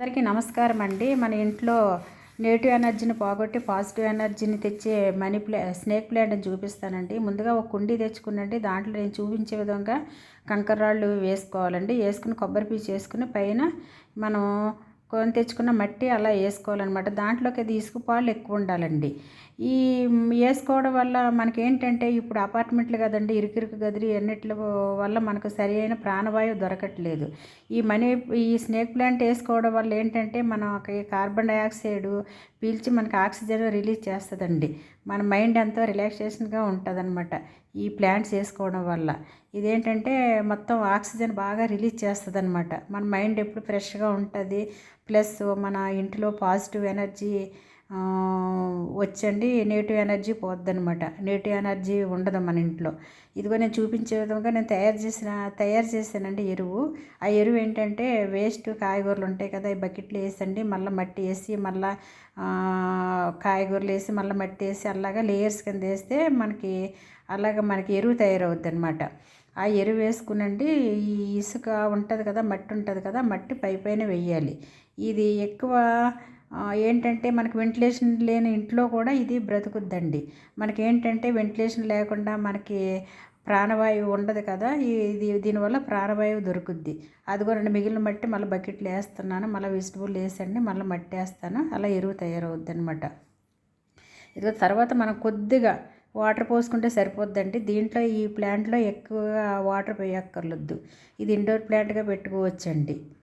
అందరికీ నమస్కారం అండి. మన ఇంట్లో నెగిటివ్ ఎనర్జీని పోగొట్టి పాజిటివ్ ఎనర్జీని తెచ్చే మనీ ప్లా స్నేక్ ప్లాంట్ అని చూపిస్తానండి. ముందుగా ఒక కుండీ తెచ్చుకునండి దాంట్లో నేను చూపించే విధంగా కంకర్రాళ్ళు వేసుకోవాలండి. వేసుకుని కొబ్బరి పీచు వేసుకుని పైన మనం కొని తెచ్చుకున్న మట్టి అలా వేసుకోవాలన్నమాట. దాంట్లోకి తీసుకుపాలు ఎక్కువ ఉండాలండి. ఈ వేసుకోవడం వల్ల మనకేంటంటే ఇప్పుడు అపార్ట్మెంట్లు కదండి ఇరుకిరుకు గదిరి అన్నిటి వల్ల మనకు సరి అయిన ప్రాణవాయువు దొరకట్లేదు. ఈ మనీ ఈ స్నేక్ ప్లాంట్ వేసుకోవడం వల్ల ఏంటంటే మనకి కార్బన్ డైఆక్సైడ్ పీల్చి మనకి ఆక్సిజన్ రిలీజ్ చేస్తుందండి. మన మైండ్ ఎంతో రిలాక్సేషన్గా ఉంటుంది ఈ ప్లాంట్స్ వేసుకోవడం వల్ల. ఇదేంటంటే మొత్తం ఆక్సిజన్ బాగా రిలీజ్ చేస్తుంది అనమాట మన మైండ్ ఎప్పుడు ఫ్రెష్గా ఉంటుంది. ప్లస్ మన ఇంటిలో పాజిటివ్ ఎనర్జీ వచ్చండి నెగిటివ్ ఎనర్జీ పోద్దనమాట నెగిటివ్ ఎనర్జీ ఉండదు మన ఇంట్లో. ఇదిగో నేను చూపించే విధంగా నేను తయారు చేసిన తయారు చేశానండి ఎరువు. ఆ ఎరువు ఏంటంటే వేస్ట్ కాయగూరలు ఉంటాయి కదా ఈ బకెట్లు వేసండి మళ్ళీ మట్టి వేసి మళ్ళీ కాయగూరలు వేసి మళ్ళీ మట్టి వేసి అలాగా లేయర్స్ కింద వేస్తే మనకి అలాగ మనకి ఎరువు తయారవుద్ది అనమాట ఆ ఎరువు వేసుకునండి ఈ ఇసుక ఉంటుంది కదా మట్టి ఉంటుంది కదా మట్టి పై పైన వెయ్యాలి ఇది ఎక్కువ ఏంటంటే మనకి వెంటిలేషన్ లేని ఇంట్లో కూడా ఇది బ్రతుకుద్దండి. మనకి ఏంటంటే వెంటిలేషన్ లేకుండా మనకి ప్రాణవాయువు ఉండదు కదా. ఇది దీనివల్ల ప్రాణవాయువు దొరుకుద్ది. అది కూడా మిగిలిన మట్టి మళ్ళీ బకెట్లు వేస్తున్నాను మళ్ళీ వెజిటబుల్ వేసండి మళ్ళీ మట్టి వేస్తాను అలా ఎరువు తయారవుద్ది అనమాట ఇదిగో తర్వాత మనం కొద్దిగా వాటర్ పోసుకుంటే సరిపోద్దండి. దీంట్లో ఈ ప్లాంట్లో ఎక్కువగా వాటర్ పోయక్కర్లొద్దు. ఇది ఇండోర్ ప్లాంట్గా పెట్టుకోవచ్చండి.